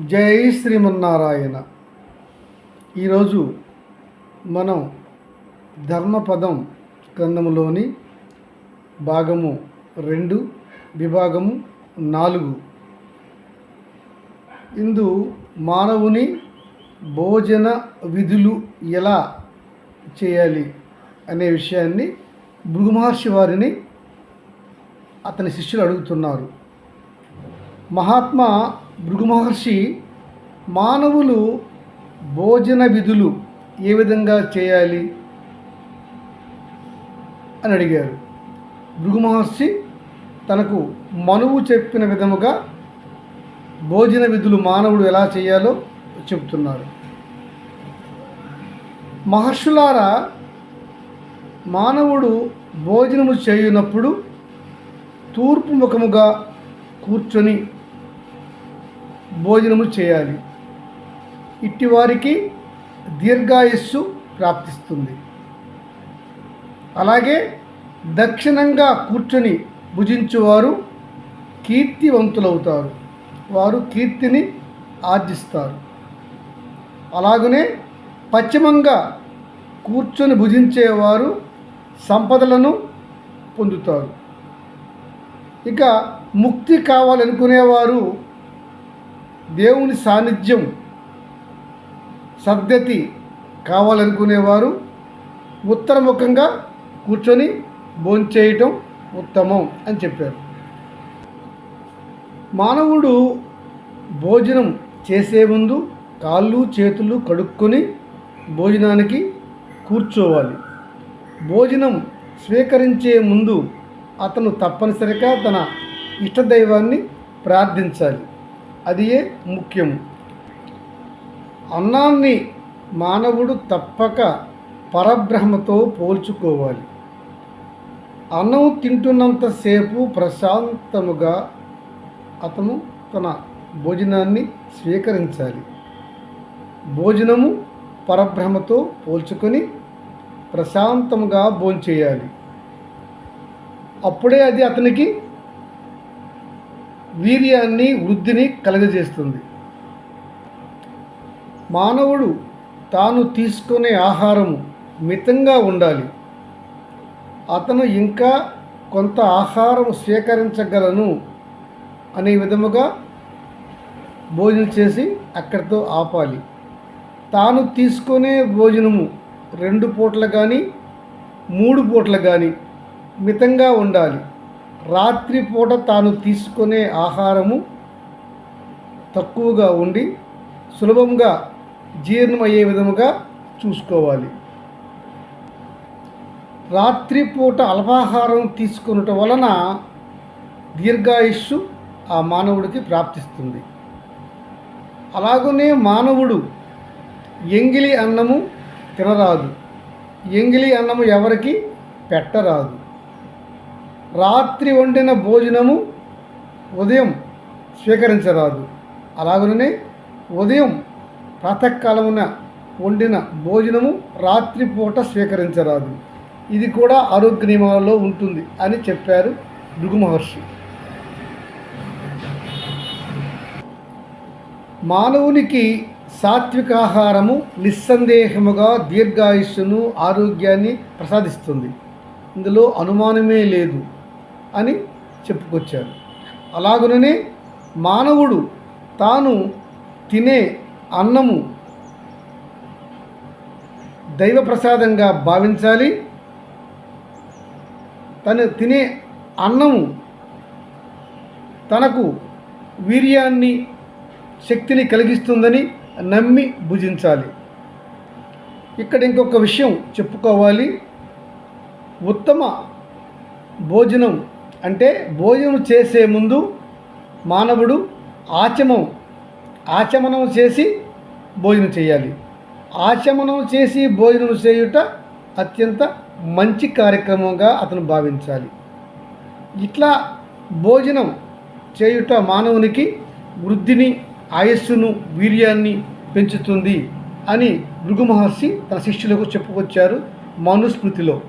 జై శ్రీమన్నారాయణ. ఈరోజు మనం ధర్మపదం గ్రంథములోని భాగము రెండు విభాగము నాలుగు. ఇందు మానవుని భోజన విధులు ఎలా చేయాలి అనే విషయాన్ని భృగు మహర్షి వారిని అతని శిష్యులు అడుగుతున్నారు. మహాత్మా భృగు మహర్షి మానవులు భోజన విధులు ఏ విధంగా చేయాలి అని అడిగారు. భృగు మహర్షి తనకు మనువు చెప్పిన విధముగా భోజన విధులు మానవుడు ఎలా చేయాలో చెప్తున్నారు మహర్షులారా మానవుడు భోజనము చేయునప్పుడు తూర్పు ముఖముగా కూర్చొని భోజనము చేయాలి. ఇట్టివారికి దీర్ఘాయుస్సు ప్రాప్తిస్తుంది. అలాగే దక్షిణంగా కూర్చొని భుజించువారు కీర్తివంతులవుతారు. వారు కీర్తిని ఆర్జిస్తారు. అలాగనే పశ్చిమంగా కూర్చొని భుజించేవారు సంపదలను పొందుతారు. ఇక ముక్తి కావాలనుకునేవారు దేవుని సాన్నిధ్యం సద్గతి కావాలనుకునేవారు ఉత్తరముఖంగా కూర్చొని భోంచేయటం ఉత్తమం అని చెప్పారు. మానవుడు భోజనం చేసే ముందు కాళ్ళు చేతులు కడుక్కొని భోజనానికి కూర్చోవాలి. భోజనం స్వీకరించే ముందు అతను తప్పనిసరిగా తన ఇష్టదైవాన్ని ప్రార్థించాలి. అదియే ముఖ్యము అన్నాన్ని మానవుడు తప్పక పరబ్రహ్మతో పోల్చుకోవాలి. అన్నం తింటున్నంతసేపు ప్రశాంతముగా అతను తన భోజనాన్ని స్వీకరించాలి. భోజనము పరబ్రహ్మతో పోల్చుకొని ప్రశాంతముగా భోంచేయాలి. అప్పుడే అది అతనికి వీర్యాన్ని వృద్ధిని కలగజేస్తుంది. మానవుడు తాను తీసుకునే ఆహారము మితంగా ఉండాలి. అతను ఇంకా కొంత ఆహారం స్వీకరించగలను అనే విధముగా భోజనం చేసి అక్కడితో ఆపాలి. తాను తీసుకునే భోజనము రెండు పూటలు కానీ మూడు పూటలు కానీ మితంగా ఉండాలి. రాత్రిపూట తాను తీసుకునే ఆహారము తక్కువగా ఉండి సులభంగా జీర్ణమయ్యే విధముగా చూసుకోవాలి. రాత్రిపూట అల్పాహారం తీసుకున్నట వలన దీర్ఘాయుస్సు ఆ మానవుడికి ప్రాప్తిస్తుంది. అలాగనే మానవుడు ఎంగిలి అన్నము తినరాదు. ఎంగిలి అన్నము ఎవరికి పెట్టరాదు. రాత్రి వండిన భోజనము ఉదయం స్వీకరించరాదు. అలాగనే ఉదయం ప్రాతకాలమున వండిన భోజనము రాత్రిపూట స్వీకరించరాదు. ఇది కూడా ఆరోగ్య నియమాలలో ఉంటుంది అని చెప్పారు భృగు మహర్షి. మానవునికి సాత్వికాహారము నిస్సందేహముగా దీర్ఘాయుష్ను ఆరోగ్యాన్ని ప్రసాదిస్తుంది. ఇందులో అనుమానమే లేదు. అని చెప్పుకొచ్చారు. అలాగుననే మానవుడు తాను తినే అన్నము దైవ ప్రసాదంగా భావించాలి. తను తినే అన్నము తనకు వీర్యాన్ని శక్తిని కలిగిస్తుందని నమ్మి భుజించాలి. ఇక్కడ ఇంకొక విషయం చెప్పుకోవాలి. ఉత్తమ భోజనం అంటే భోజనం చేసే ముందు మానవుడు ఆచమం ఆచమనం చేసి భోజనం చేయాలి. ఆచమనం చేసి భోజనం చేయుట అత్యంత మంచి కార్యక్రమంగా అతను భావించాలి. ఇట్లా భోజనం చేయుట మానవునికి వృద్ధిని ఆయుస్సును వీర్యాన్ని పెంచుతుంది అని భృగు మహర్షి తన శిష్యులకు చెప్పుకొచ్చారు మనుస్మృతిలో.